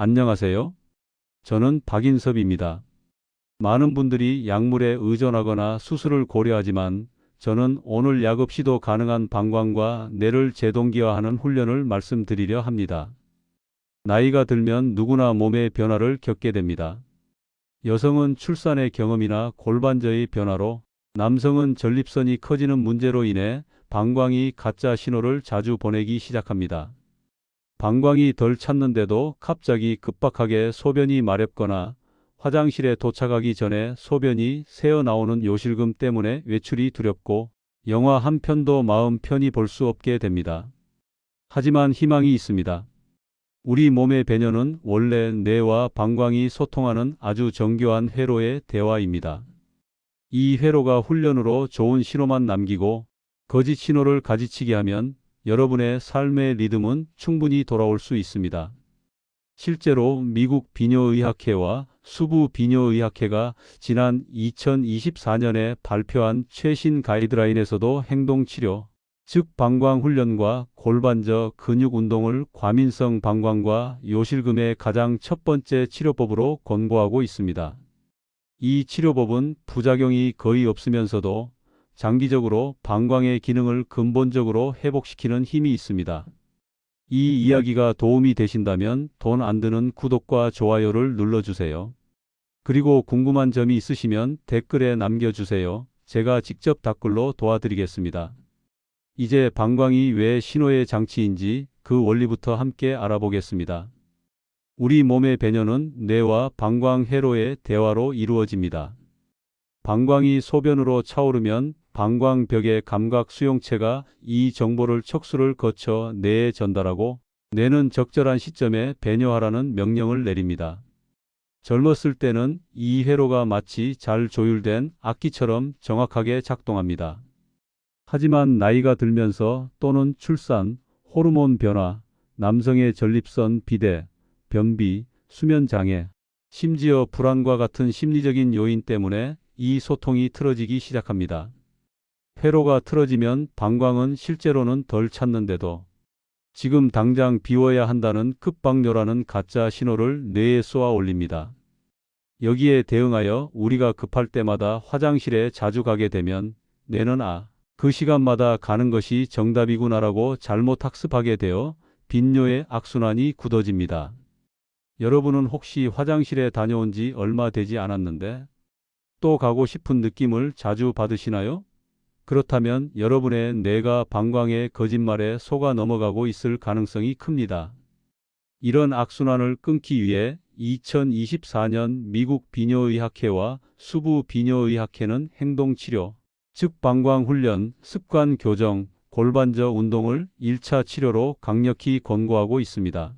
안녕하세요. 저는 박인섭입니다. 많은 분들이 약물에 의존하거나 수술을 고려하지만 저는 오늘 약 없이도 가능한 방광과 뇌를 재동기화하는 훈련을 말씀드리려 합니다. 나이가 들면 누구나 몸의 변화를 겪게 됩니다. 여성은 출산의 경험이나 골반저의 변화로 남성은 전립선이 커지는 문제로 인해 방광이 가짜 신호를 자주 보내기 시작합니다. 방광이 덜 찼는데도 갑자기 급박하게 소변이 마렵거나 화장실에 도착하기 전에 소변이 새어 나오는 요실금 때문에 외출이 두렵고 영화 한 편도 마음 편히 볼 수 없게 됩니다. 하지만 희망이 있습니다. 우리 몸의 배녀는 원래 뇌와 방광이 소통하는 아주 정교한 회로의 대화입니다. 이 회로가 훈련으로 좋은 신호만 남기고 거짓 신호를 가지치게 하면 여러분의 삶의 리듬은 충분히 돌아올 수 있습니다. 실제로 미국 비뇨의학회와 수부 비뇨의학회가 지난 2024년에 발표한 최신 가이드라인에서도 행동치료, 즉 방광훈련과 골반저 근육 운동을 과민성 방광과 요실금의 가장 첫 번째 치료법으로 권고하고 있습니다. 이 치료법은 부작용이 거의 없으면서도 장기적으로 방광의 기능을 근본적으로 회복시키는 힘이 있습니다. 이 이야기가 도움이 되신다면 돈 안 드는 구독과 좋아요를 눌러주세요. 그리고 궁금한 점이 있으시면 댓글에 남겨주세요. 제가 직접 답글로 도와드리겠습니다. 이제 방광이 왜 신호의 장치인지 그 원리부터 함께 알아보겠습니다. 우리 몸의 배녀는 뇌와 방광 회로의 대화로 이루어집니다. 방광이 소변으로 차오르면 방광벽의 감각 수용체가 이 정보를 척수를 거쳐 뇌에 전달하고 뇌는 적절한 시점에 배뇨하라는 명령을 내립니다. 젊었을 때는 이 회로가 마치 잘 조율된 악기처럼 정확하게 작동합니다. 하지만 나이가 들면서 또는 출산, 호르몬 변화, 남성의 전립선 비대, 변비, 수면 장애, 심지어 불안과 같은 심리적인 요인 때문에 이 소통이 틀어지기 시작합니다. 회로가 틀어지면 방광은 실제로는 덜 찼는데도 지금 당장 비워야 한다는 급박료라는 가짜 신호를 뇌에 쏘아 올립니다. 여기에 대응하여 우리가 급할 때마다 화장실에 자주 가게 되면 뇌는 아, 그 시간마다 가는 것이 정답이구나라고 잘못 학습하게 되어 빈뇨의 악순환이 굳어집니다. 여러분은 혹시 화장실에 다녀온 지 얼마 되지 않았는데 또 가고 싶은 느낌을 자주 받으시나요? 그렇다면 여러분의 뇌가 방광의 거짓말에 속아 넘어가고 있을 가능성이 큽니다. 이런 악순환을 끊기 위해 2024년 미국 비뇨의학회와 수부 비뇨의학회는 행동치료, 즉 방광훈련, 습관 교정, 골반저 운동을 1차 치료로 강력히 권고하고 있습니다.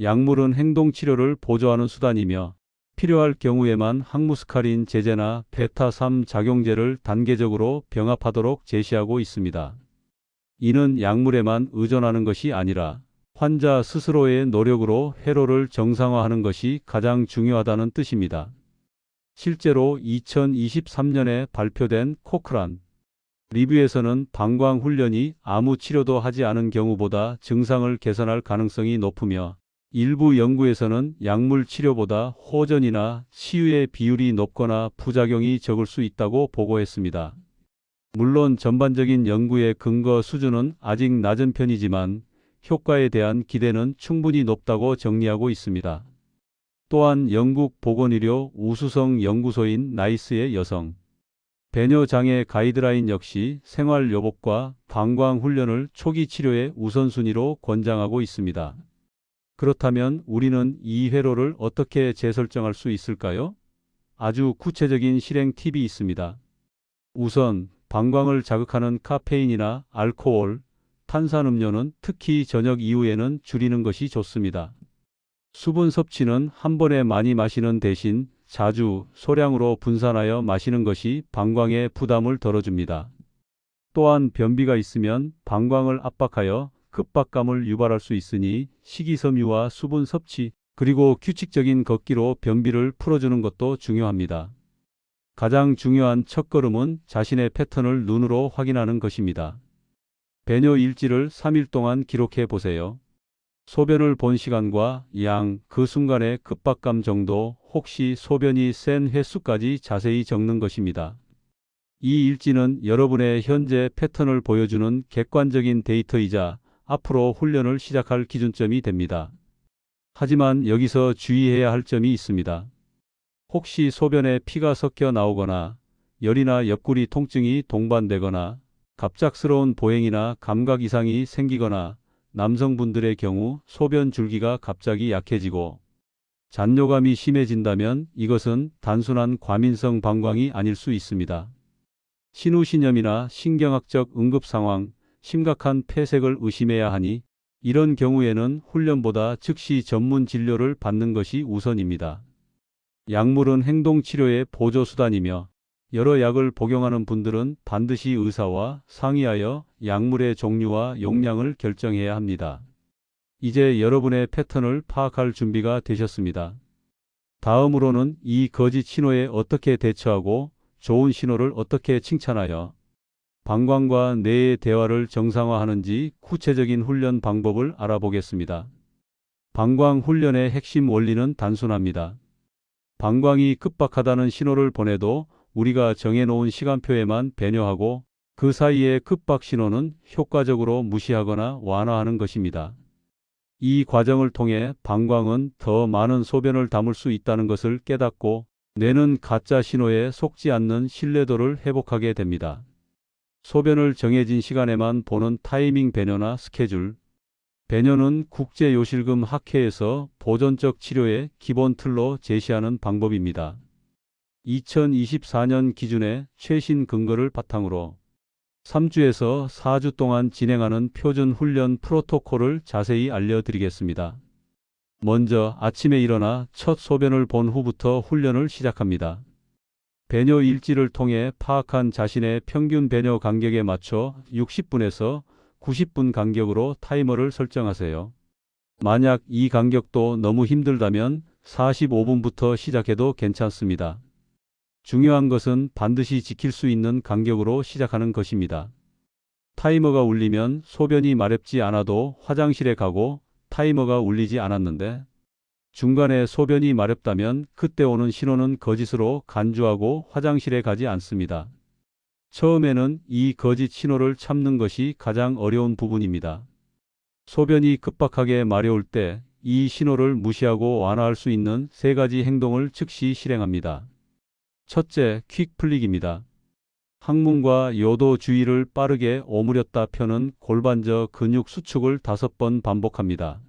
약물은 행동치료를 보조하는 수단이며 필요할 경우에만 항무스카린 제제나 베타3 작용제를 단계적으로 병합하도록 제시하고 있습니다. 이는 약물에만 의존하는 것이 아니라 환자 스스로의 노력으로 회로를 정상화하는 것이 가장 중요하다는 뜻입니다. 실제로 2023년에 발표된 코크란 리뷰에서는 방광 훈련이 아무 치료도 하지 않은 경우보다 증상을 개선할 가능성이 높으며 일부 연구에서는 약물 치료보다 호전이나 치유의 비율이 높거나 부작용이 적을 수 있다고 보고했습니다. 물론 전반적인 연구의 근거 수준은 아직 낮은 편이지만 효과에 대한 기대는 충분히 높다고 정리하고 있습니다. 또한 영국 보건의료 우수성 연구소인 나이스의 여성 배뇨 장애 가이드라인 역시 생활 요법과 방광 훈련을 초기 치료의 우선순위로 권장하고 있습니다. 그렇다면 우리는 이 회로를 어떻게 재설정할 수 있을까요? 아주 구체적인 실행 팁이 있습니다. 우선 방광을 자극하는 카페인이나 알코올, 탄산음료는 특히 저녁 이후에는 줄이는 것이 좋습니다. 수분 섭취는 한 번에 많이 마시는 대신 자주 소량으로 분산하여 마시는 것이 방광의 부담을 덜어줍니다. 또한 변비가 있으면 방광을 압박하여 급박감을 유발할 수 있으니 식이섬유와 수분 섭취, 그리고 규칙적인 걷기로 변비를 풀어주는 것도 중요합니다. 가장 중요한 첫걸음은 자신의 패턴을 눈으로 확인하는 것입니다. 배뇨 일지를 3일 동안 기록해 보세요. 소변을 본 시간과 양, 그 순간의 급박감 정도, 혹시 소변이 센 횟수까지 자세히 적는 것입니다. 이 일지는 여러분의 현재 패턴을 보여주는 객관적인 데이터이자 앞으로 훈련을 시작할 기준점이 됩니다. 하지만 여기서 주의해야 할 점이 있습니다. 혹시 소변에 피가 섞여 나오거나 열이나 옆구리 통증이 동반되거나 갑작스러운 보행이나 감각 이상이 생기거나 남성분들의 경우 소변 줄기가 갑자기 약해지고 잔뇨감이 심해진다면 이것은 단순한 과민성 방광이 아닐 수 있습니다. 신우신염이나 신경학적 응급 상황, 심각한 폐색을 의심해야 하니 이런 경우에는 훈련보다 즉시 전문 진료를 받는 것이 우선입니다. 약물은 행동치료의 보조수단이며 여러 약을 복용하는 분들은 반드시 의사와 상의하여 약물의 종류와 용량을 결정해야 합니다. 이제 여러분의 패턴을 파악할 준비가 되셨습니다. 다음으로는 이 거짓 신호에 어떻게 대처하고 좋은 신호를 어떻게 칭찬하여 방광과 뇌의 대화를 정상화하는지 구체적인 훈련 방법을 알아보겠습니다. 방광 훈련의 핵심 원리는 단순합니다. 방광이 급박하다는 신호를 보내도 우리가 정해놓은 시간표에만 배려하고 그 사이의 급박 신호는 효과적으로 무시하거나 완화하는 것입니다. 이 과정을 통해 방광은 더 많은 소변을 담을 수 있다는 것을 깨닫고 뇌는 가짜 신호에 속지 않는 신뢰도를 회복하게 됩니다. 소변을 정해진 시간에만 보는 타이밍 배녀나 스케줄. 배녀는 국제요실금 학회에서 보존적 치료의 기본 틀로 제시하는 방법입니다. 2024년 기준의 최신 근거를 바탕으로 3주에서 4주 동안 진행하는 표준 훈련 프로토콜을 자세히 알려드리겠습니다. 먼저 아침에 일어나 첫 소변을 본 후부터 훈련을 시작합니다. 배뇨 일지를 통해 파악한 자신의 평균 배뇨 간격에 맞춰 60분에서 90분 간격으로 타이머를 설정하세요. 만약 이 간격도 너무 힘들다면 45분부터 시작해도 괜찮습니다. 중요한 것은 반드시 지킬 수 있는 간격으로 시작하는 것입니다. 타이머가 울리면 소변이 마렵지 않아도 화장실에 가고 타이머가 울리지 않았는데 중간에 소변이 마렵다면 그때 오는 신호는 거짓으로 간주하고 화장실에 가지 않습니다. 처음에는 이 거짓 신호를 참는 것이 가장 어려운 부분입니다. 소변이 급박하게 마려울 때 이 신호를 무시하고 완화할 수 있는 세 가지 행동을 즉시 실행합니다. 첫째, 퀵 플릭입니다. 항문과 요도 주위를 빠르게 오므렸다 펴는 골반저 근육 수축을 다섯 번 반복합니다.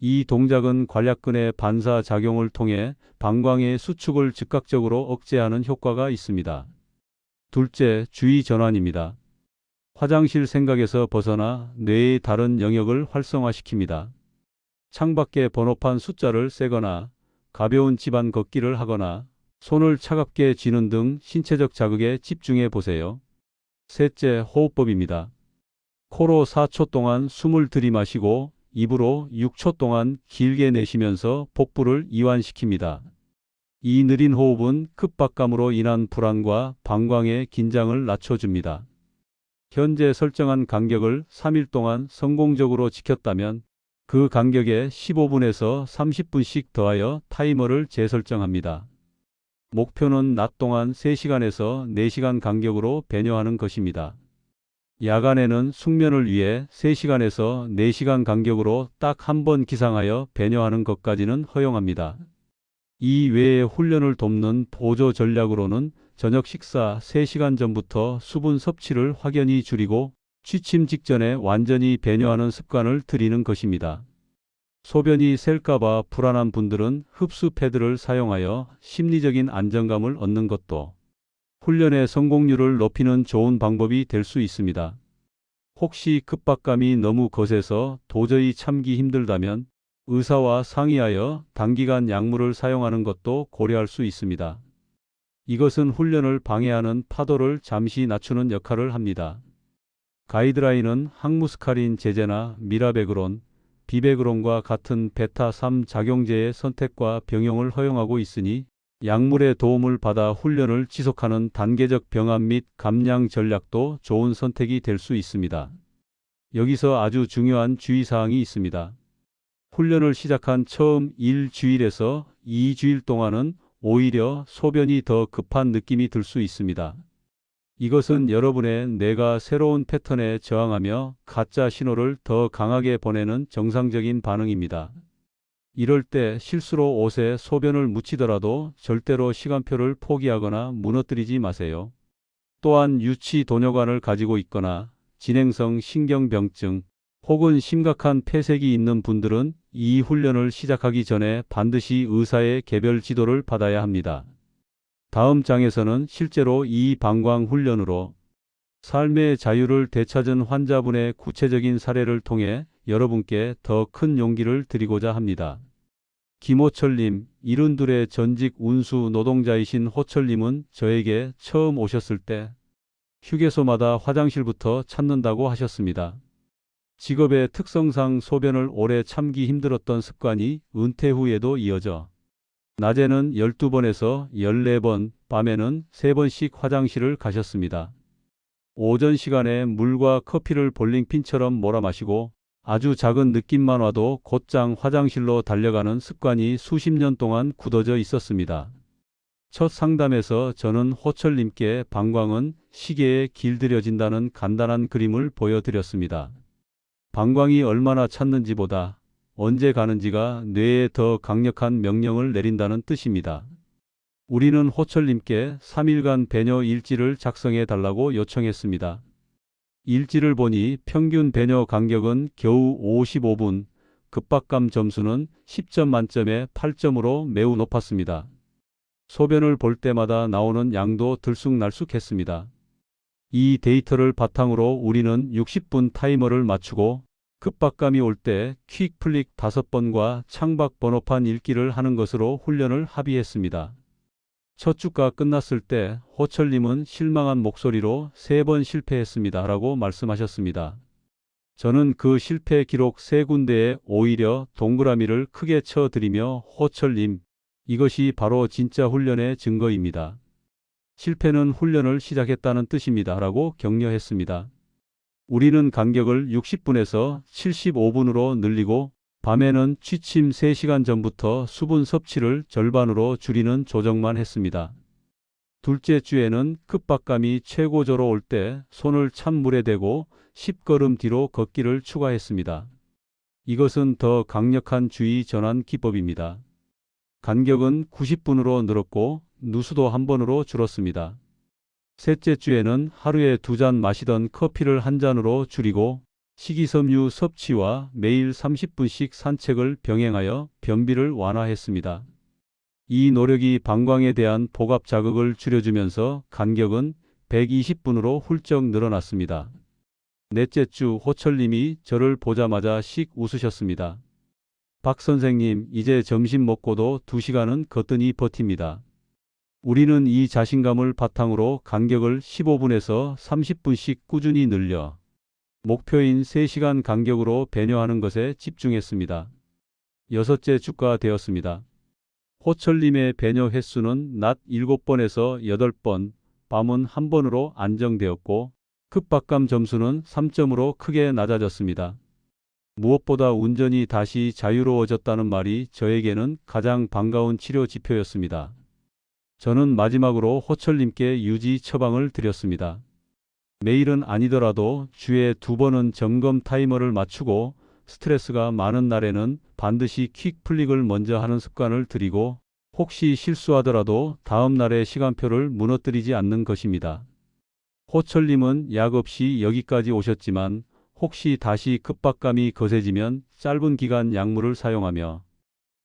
이 동작은 관략근의 반사 작용을 통해 방광의 수축을 즉각적으로 억제하는 효과가 있습니다. 둘째, 주의 전환입니다. 화장실 생각에서 벗어나 뇌의 다른 영역을 활성화시킵니다. 창밖에 번호판 숫자를 세거나 가벼운 집안 걷기를 하거나 손을 차갑게 쥐는 등 신체적 자극에 집중해 보세요. 셋째, 호흡법입니다. 코로 4초 동안 숨을 들이마시고 입으로 6초 동안 길게 내쉬면서 복부를 이완시킵니다. 이 느린 호흡은 급박감으로 인한 불안과 방광의 긴장을 낮춰줍니다. 현재 설정한 간격을 3일 동안 성공적으로 지켰다면 그 간격에 15분에서 30분씩 더하여 타이머를 재설정합니다. 목표는 낮 동안 3시간에서 4시간 간격으로 배뇨하는 것입니다. 야간에는 숙면을 위해 3시간에서 4시간 간격으로 딱 한 번 기상하여 배뇨하는 것까지는 허용합니다. 이 외에 훈련을 돕는 보조 전략으로는 저녁 식사 3시간 전부터 수분 섭취를 확연히 줄이고 취침 직전에 완전히 배뇨하는 습관을 들이는 것입니다. 소변이 셀까봐 불안한 분들은 흡수 패드를 사용하여 심리적인 안정감을 얻는 것도 훈련의 성공률을 높이는 좋은 방법이 될 수 있습니다. 혹시 급박감이 너무 거세서 도저히 참기 힘들다면 의사와 상의하여 단기간 약물을 사용하는 것도 고려할 수 있습니다. 이것은 훈련을 방해하는 파도를 잠시 낮추는 역할을 합니다. 가이드라인은 항무스카린 제제나 미라베그론, 비베그론과 같은 베타3 작용제의 선택과 병용을 허용하고 있으니 약물의 도움을 받아 훈련을 지속하는 단계적 병합 및 감량 전략도 좋은 선택이 될 수 있습니다. 여기서 아주 중요한 주의사항이 있습니다. 훈련을 시작한 처음 1주일에서 2주일 동안은 오히려 소변이 더 급한 느낌이 들 수 있습니다. 이것은 여러분의 뇌가 새로운 패턴에 저항하며 가짜 신호를 더 강하게 보내는 정상적인 반응입니다. 이럴 때 실수로 옷에 소변을 묻히더라도 절대로 시간표를 포기하거나 무너뜨리지 마세요. 또한 유치 도뇨관을 가지고 있거나 진행성 신경병증 혹은 심각한 폐색이 있는 분들은 이 훈련을 시작하기 전에 반드시 의사의 개별 지도를 받아야 합니다. 다음 장에서는 실제로 이 방광 훈련으로 삶의 자유를 되찾은 환자분의 구체적인 사례를 통해 여러분께 더 큰 용기를 드리고자 합니다. 김호철님, 이른둘의 전직 운수 노동자이신 호철님은 저에게 처음 오셨을 때 휴게소마다 화장실부터 찾는다고 하셨습니다. 직업의 특성상 소변을 오래 참기 힘들었던 습관이 은퇴 후에도 이어져 낮에는 12번에서 14번, 밤에는 3번씩 화장실을 가셨습니다. 오전 시간에 물과 커피를 볼링핀처럼 몰아 마시고 아주 작은 느낌만 와도 곧장 화장실로 달려가는 습관이 수십 년 동안 굳어져 있었습니다. 첫 상담에서 저는 호철님께 방광은 시계에 길들여진다는 간단한 그림을 보여드렸습니다. 방광이 얼마나 찼는지보다 언제 가는지가 뇌에 더 강력한 명령을 내린다는 뜻입니다. 우리는 호철님께 3일간 배뇨 일지를 작성해 달라고 요청했습니다. 일지를 보니 평균 배뇨 간격은 겨우 55분, 급박감 점수는 10점 만점에 8점으로 매우 높았습니다. 소변을 볼 때마다 나오는 양도 들쑥날쑥했습니다. 이 데이터를 바탕으로 우리는 60분 타이머를 맞추고 급박감이 올 때 퀵 플릭 5번과 창밖 번호판 읽기를 하는 것으로 훈련을 합의했습니다. 첫 주가 끝났을 때 호철님은 실망한 목소리로 세 번 실패했습니다. 라고 말씀하셨습니다. 저는 그 실패 기록 세 군데에 오히려 동그라미를 크게 쳐드리며 호철님, 이것이 바로 진짜 훈련의 증거입니다. 실패는 훈련을 시작했다는 뜻입니다. 라고 격려했습니다. 우리는 간격을 60분에서 75분으로 늘리고 밤에는 취침 3시간 전부터 수분 섭취를 절반으로 줄이는 조정만 했습니다. 둘째 주에는 급박감이 최고조로 올 때 손을 찬물에 대고 10걸음 뒤로 걷기를 추가했습니다. 이것은 더 강력한 주의 전환 기법입니다. 간격은 90분으로 늘었고 누수도 한 번으로 줄었습니다. 셋째 주에는 하루에 두 잔 마시던 커피를 한 잔으로 줄이고 식이섬유 섭취와 매일 30분씩 산책을 병행하여 변비를 완화했습니다. 이 노력이 방광에 대한 복압 자극을 줄여주면서 간격은 120분으로 훌쩍 늘어났습니다. 넷째 주 호철님이 저를 보자마자 씩 웃으셨습니다. 박 선생님, 이제 점심 먹고도 2시간은 거뜬히 버팁니다. 우리는 이 자신감을 바탕으로 간격을 15분에서 30분씩 꾸준히 늘려 목표인 3시간 간격으로 배뇨하는 것에 집중했습니다. 여섯째 주가 되었습니다. 호철님의 배뇨 횟수는 낮 7번에서 8번, 밤은 1번으로 안정되었고 급박감 점수는 3점으로 크게 낮아졌습니다. 무엇보다 운전이 다시 자유로워졌다는 말이 저에게는 가장 반가운 치료 지표였습니다. 저는 마지막으로 호철님께 유지 처방을 드렸습니다. 매일은 아니더라도 주에 두 번은 점검 타이머를 맞추고 스트레스가 많은 날에는 반드시 퀵 플릭을 먼저 하는 습관을 들이고 혹시 실수하더라도 다음 날의 시간표를 무너뜨리지 않는 것입니다. 호철님은 약 없이 여기까지 오셨지만 혹시 다시 급박감이 거세지면 짧은 기간 약물을 사용하며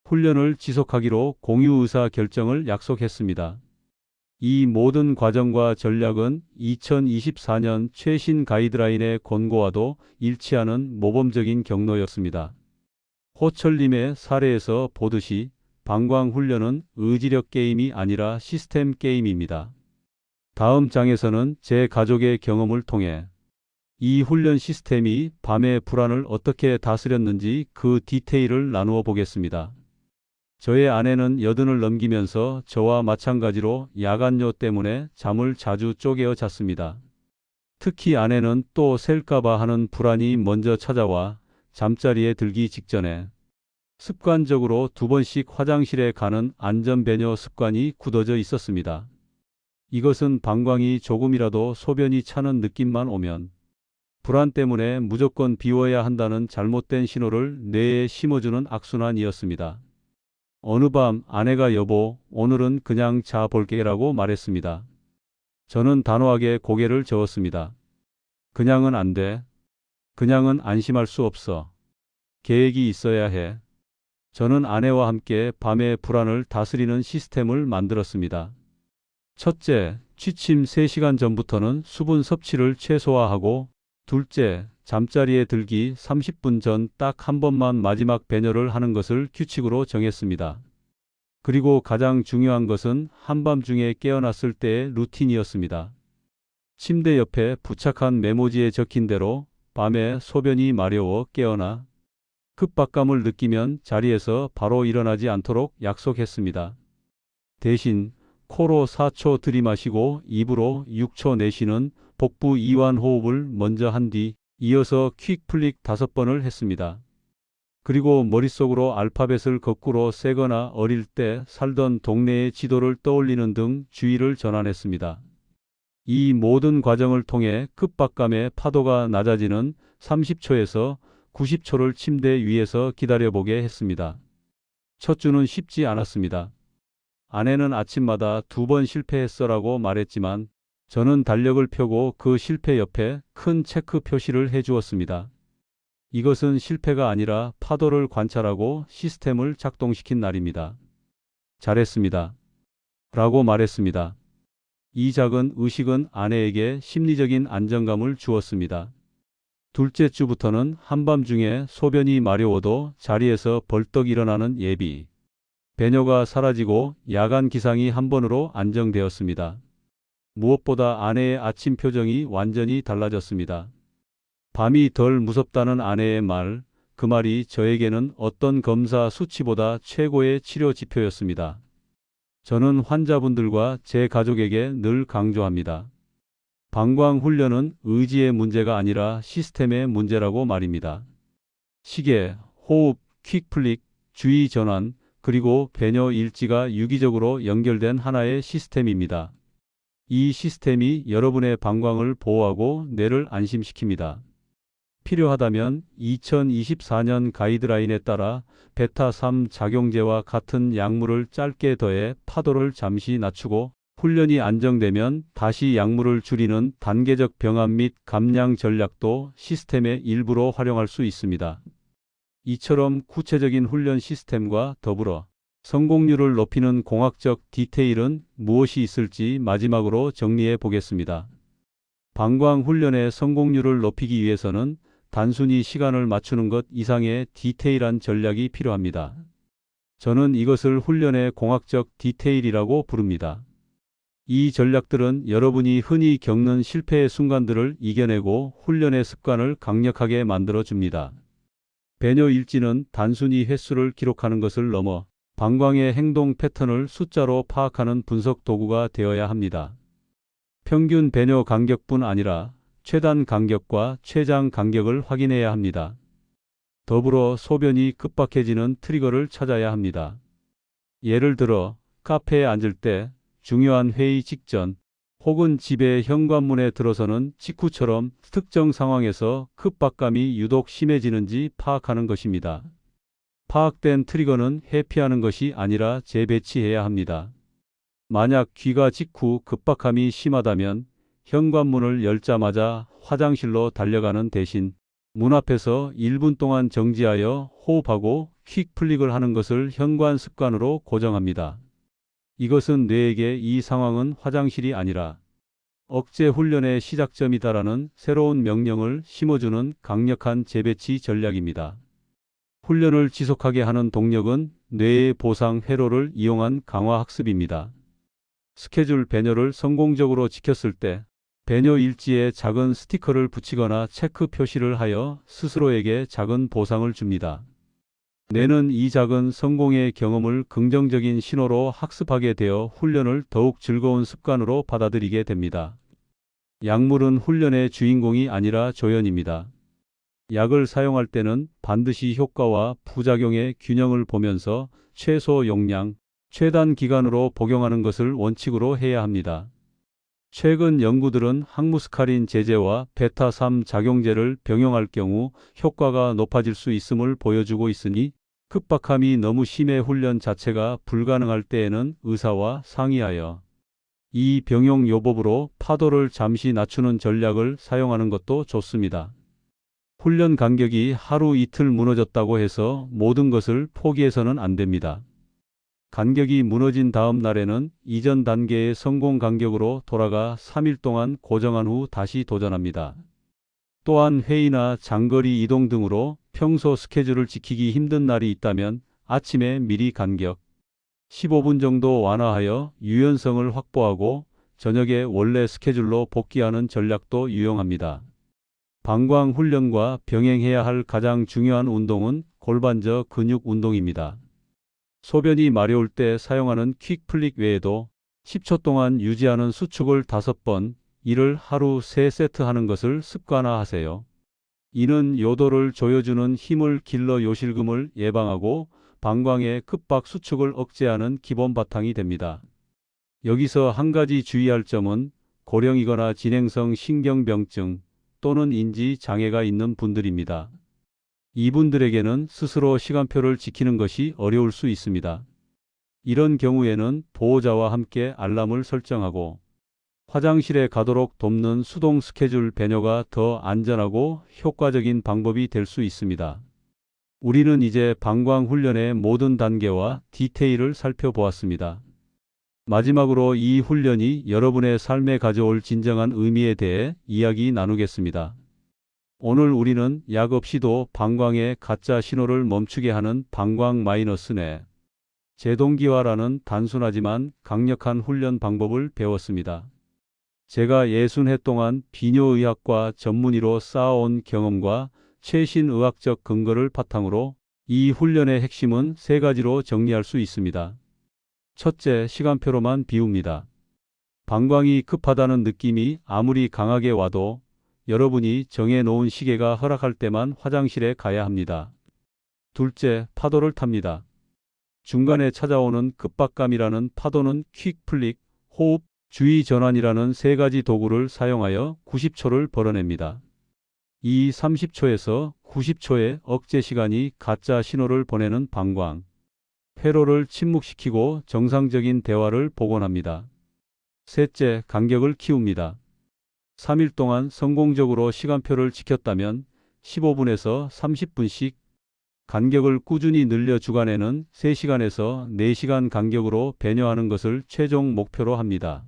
훈련을 지속하기로 공유의사 결정을 약속했습니다. 이 모든 과정과 전략은 2024년 최신 가이드라인의 권고와도 일치하는 모범적인 경로였습니다. 호철님의 사례에서 보듯이 방광 훈련은 의지력 게임이 아니라 시스템 게임입니다. 다음 장에서는 제 가족의 경험을 통해 이 훈련 시스템이 밤의 불안을 어떻게 다스렸는지 그 디테일을 나누어 보겠습니다. 저의 아내는 여든을 넘기면서 저와 마찬가지로 야간요 때문에 잠을 자주 쪼개어 잤습니다. 특히 아내는 또 셀까봐 하는 불안이 먼저 찾아와 잠자리에 들기 직전에 습관적으로 두 번씩 화장실에 가는 안전배뇨 습관이 굳어져 있었습니다. 이것은 방광이 조금이라도 소변이 차는 느낌만 오면 불안 때문에 무조건 비워야 한다는 잘못된 신호를 뇌에 심어주는 악순환이었습니다. 어느 밤 아내가 여보, 오늘은 그냥 자 볼게 라고 말했습니다. 저는 단호하게 고개를 저었습니다. 그냥은 안 돼. 그냥은 안심할 수 없어. 계획이 있어야 해. 저는 아내와 함께 밤의 불안을 다스리는 시스템을 만들었습니다. 첫째, 취침 3시간 전부터는 수분 섭취를 최소화하고 둘째, 잠자리에 들기 30분 전 딱 한 번만 마지막 배뇨를 하는 것을 규칙으로 정했습니다. 그리고 가장 중요한 것은 한밤중에 깨어났을 때의 루틴이었습니다. 침대 옆에 부착한 메모지에 적힌 대로 밤에 소변이 마려워 깨어나 급박감을 느끼면 자리에서 바로 일어나지 않도록 약속했습니다. 대신 코로 4초 들이마시고 입으로 6초 내쉬는 복부 이완 호흡을 먼저 한 뒤 이어서 퀵 플릭 다섯 번을 했습니다. 그리고 머릿속으로 알파벳을 거꾸로 세거나 어릴 때 살던 동네의 지도를 떠올리는 등 주의를 전환했습니다. 이 모든 과정을 통해 급박감의 파도가 낮아지는 30초에서 90초를 침대 위에서 기다려보게 했습니다. 첫 주는 쉽지 않았습니다. 아내는 아침마다 두 번 실패했어라고 말했지만 저는 달력을 펴고 그 실패 옆에 큰 체크 표시를 해주었습니다. 이것은 실패가 아니라 파도를 관찰하고 시스템을 작동시킨 날입니다. 잘했습니다. 라고 말했습니다. 이 작은 의식은 아내에게 심리적인 안정감을 주었습니다. 둘째 주부터는 한밤중에 소변이 마려워도 자리에서 벌떡 일어나는 예비. 배뇨가 사라지고 야간 기상이 한 번으로 안정되었습니다. 무엇보다 아내의 아침 표정이 완전히 달라졌습니다. 밤이 덜 무섭다는 아내의 말, 그 말이 저에게는 어떤 검사 수치보다 최고의 치료 지표였습니다. 저는 환자분들과 제 가족에게 늘 강조합니다. 방광 훈련은 의지의 문제가 아니라 시스템의 문제라고 말입니다. 시계, 호흡, 퀵플릭, 주의 전환, 그리고 배뇨 일지가 유기적으로 연결된 하나의 시스템입니다. 이 시스템이 여러분의 방광을 보호하고 뇌를 안심시킵니다. 필요하다면 2024년 가이드라인에 따라 베타3 작용제와 같은 약물을 짧게 더해 파도를 잠시 낮추고 훈련이 안정되면 다시 약물을 줄이는 단계적 병합 및 감량 전략도 시스템의 일부로 활용할 수 있습니다. 이처럼 구체적인 훈련 시스템과 더불어 성공률을 높이는 공학적 디테일은 무엇이 있을지 마지막으로 정리해 보겠습니다. 방광 훈련의 성공률을 높이기 위해서는 단순히 시간을 맞추는 것 이상의 디테일한 전략이 필요합니다. 저는 이것을 훈련의 공학적 디테일이라고 부릅니다. 이 전략들은 여러분이 흔히 겪는 실패의 순간들을 이겨내고 훈련의 습관을 강력하게 만들어 줍니다. 배뇨 일지는 단순히 횟수를 기록하는 것을 넘어 방광의 행동 패턴을 숫자로 파악하는 분석 도구가 되어야 합니다. 평균 배뇨 간격뿐 아니라 최단 간격과 최장 간격을 확인해야 합니다. 더불어 소변이 급박해지는 트리거를 찾아야 합니다. 예를 들어 카페에 앉을 때 중요한 회의 직전 혹은 집의 현관문에 들어서는 직후처럼 특정 상황에서 급박감이 유독 심해지는지 파악하는 것입니다. 파악된 트리거는 회피하는 것이 아니라 재배치해야 합니다. 만약 귀가 직후 급박함이 심하다면 현관문을 열자마자 화장실로 달려가는 대신 문 앞에서 1분 동안 정지하여 호흡하고 퀵 플릭을 하는 것을 현관 습관으로 고정합니다. 이것은 뇌에게 이 상황은 화장실이 아니라 억제 훈련의 시작점이다라는 새로운 명령을 심어주는 강력한 재배치 전략입니다. 훈련을 지속하게 하는 동력은 뇌의 보상 회로를 이용한 강화 학습입니다. 스케줄 배뇨를 성공적으로 지켰을 때 배뇨 일지에 작은 스티커를 붙이거나 체크 표시를 하여 스스로에게 작은 보상을 줍니다. 뇌는 이 작은 성공의 경험을 긍정적인 신호로 학습하게 되어 훈련을 더욱 즐거운 습관으로 받아들이게 됩니다. 약물은 훈련의 주인공이 아니라 조연입니다. 약을 사용할 때는 반드시 효과와 부작용의 균형을 보면서 최소 용량, 최단 기간으로 복용하는 것을 원칙으로 해야 합니다. 최근 연구들은 항무스카린 제제와 베타3 작용제를 병용할 경우 효과가 높아질 수 있음을 보여주고 있으니 급박함이 너무 심해 훈련 자체가 불가능할 때에는 의사와 상의하여 이 병용 요법으로 파도를 잠시 낮추는 전략을 사용하는 것도 좋습니다. 훈련 간격이 하루 이틀 무너졌다고 해서 모든 것을 포기해서는 안 됩니다. 간격이 무너진 다음 날에는 이전 단계의 성공 간격으로 돌아가 3일 동안 고정한 후 다시 도전합니다. 또한 회의나 장거리 이동 등으로 평소 스케줄을 지키기 힘든 날이 있다면 아침에 미리 간격 15분 정도 완화하여 유연성을 확보하고 저녁에 원래 스케줄로 복귀하는 전략도 유용합니다. 방광 훈련과 병행해야 할 가장 중요한 운동은 골반저 근육 운동입니다. 소변이 마려울 때 사용하는 퀵 플릭 외에도 10초 동안 유지하는 수축을 5번, 이를 하루 3세트 하는 것을 습관화하세요. 이는 요도를 조여주는 힘을 길러 요실금을 예방하고 방광의 급박 수축을 억제하는 기본 바탕이 됩니다. 여기서 한 가지 주의할 점은 고령이거나 진행성 신경병증 또는 인지 장애가 있는 분들입니다. 이분들에게는 스스로 시간표를 지키는 것이 어려울 수 있습니다. 이런 경우에는 보호자와 함께 알람을 설정하고 화장실에 가도록 돕는 수동 스케줄 배녀가 더 안전하고 효과적인 방법이 될 수 있습니다. 우리는 이제 방광 훈련의 모든 단계와 디테일을 살펴보았습니다. 마지막으로 이 훈련이 여러분의 삶에 가져올 진정한 의미에 대해 이야기 나누겠습니다. 오늘 우리는 약 없이도 방광의 가짜 신호를 멈추게 하는 방광 마이너스 뇌 제동기화라는 단순하지만 강력한 훈련 방법을 배웠습니다. 제가 60해 동안 비뇨의학과 전문의로 쌓아온 경험과 최신 의학적 근거를 바탕으로 이 훈련의 핵심은 세 가지로 정리할 수 있습니다. 첫째, 시간표로만 비웁니다. 방광이 급하다는 느낌이 아무리 강하게 와도 여러분이 정해놓은 시계가 허락할 때만 화장실에 가야 합니다. 둘째, 파도를 탑니다. 중간에 찾아오는 급박감이라는 파도는 퀵 플릭, 호흡, 주의 전환이라는 세 가지 도구를 사용하여 90초를 벌어냅니다. 이 30초에서 90초의 억제 시간이 가짜 신호를 보내는 방광, 회로를 침묵시키고 정상적인 대화를 복원합니다. 셋째, 간격을 키웁니다. 3일 동안 성공적으로 시간표를 지켰다면 15분에서 30분씩 간격을 꾸준히 늘려 주간에는 3시간에서 4시간 간격으로 배녀하는 것을 최종 목표로 합니다.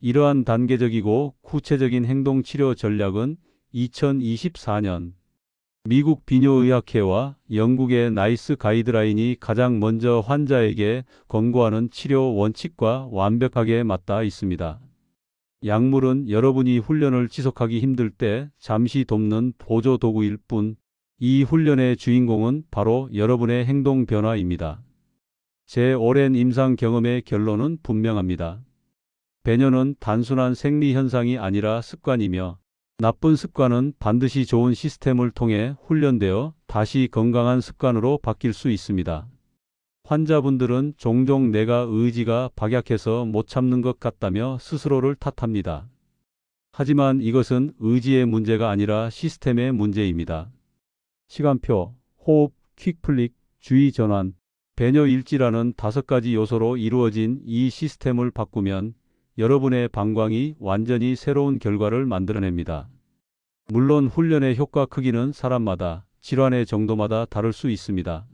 이러한 단계적이고 구체적인 행동 치료 전략은 2024년 미국 비뇨의학회와 영국의 나이스 가이드라인이 가장 먼저 환자에게 권고하는 치료 원칙과 완벽하게 맞닿아 있습니다. 약물은 여러분이 훈련을 지속하기 힘들 때 잠시 돕는 보조 도구일 뿐, 이 훈련의 주인공은 바로 여러분의 행동 변화입니다. 제 오랜 임상 경험의 결론은 분명합니다. 배녀는 단순한 생리 현상이 아니라 습관이며 나쁜 습관은 반드시 좋은 시스템을 통해 훈련되어 다시 건강한 습관으로 바뀔 수 있습니다. 환자분들은 종종 내가 의지가 박약해서 못 참는 것 같다며 스스로를 탓합니다. 하지만 이것은 의지의 문제가 아니라 시스템의 문제입니다. 시간표, 호흡, 퀵플릭, 주의 전환, 배녀 일지라는 다섯 가지 요소로 이루어진 이 시스템을 바꾸면 여러분의 방광이 완전히 새로운 결과를 만들어냅니다. 물론 훈련의 효과 크기는 사람마다, 질환의 정도마다 다를 수 있습니다.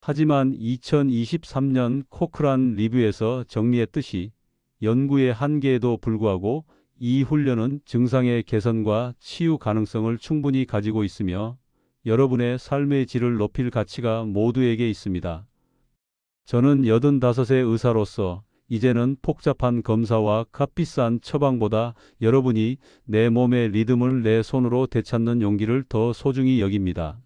하지만 2023년 코크란 리뷰에서 정리했듯이 연구의 한계에도 불구하고 이 훈련은 증상의 개선과 치유 가능성을 충분히 가지고 있으며 여러분의 삶의 질을 높일 가치가 모두에게 있습니다. 저는 85세 의사로서 이제는 복잡한 검사와 값비싼 처방보다 여러분이 내 몸의 리듬을 내 손으로 되찾는 용기를 더 소중히 여깁니다.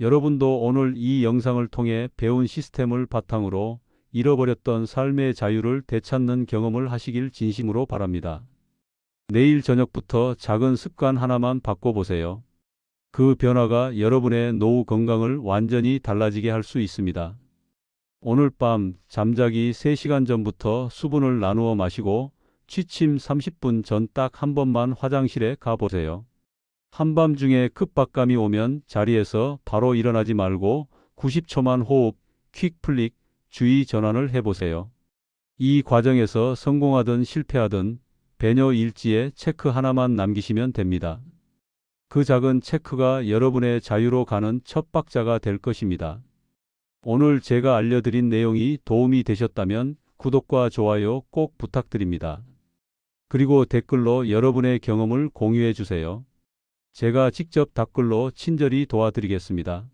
여러분도 오늘 이 영상을 통해 배운 시스템을 바탕으로 잃어버렸던 삶의 자유를 되찾는 경험을 하시길 진심으로 바랍니다. 내일 저녁부터 작은 습관 하나만 바꿔보세요. 그 변화가 여러분의 노후 건강을 완전히 달라지게 할 수 있습니다. 오늘 밤 잠자기 3시간 전부터 수분을 나누어 마시고 취침 30분 전 딱 한 번만 화장실에 가보세요. 한밤중에 급박감이 오면 자리에서 바로 일어나지 말고 90초만 호흡, 퀵 플릭, 주의 전환을 해보세요. 이 과정에서 성공하든 실패하든 배녀 일지에 체크 하나만 남기시면 됩니다. 그 작은 체크가 여러분의 자유로 가는 첫 박자가 될 것입니다. 오늘 제가 알려드린 내용이 도움이 되셨다면 구독과 좋아요 꼭 부탁드립니다. 그리고 댓글로 여러분의 경험을 공유해 주세요. 제가 직접 댓글로 친절히 도와드리겠습니다.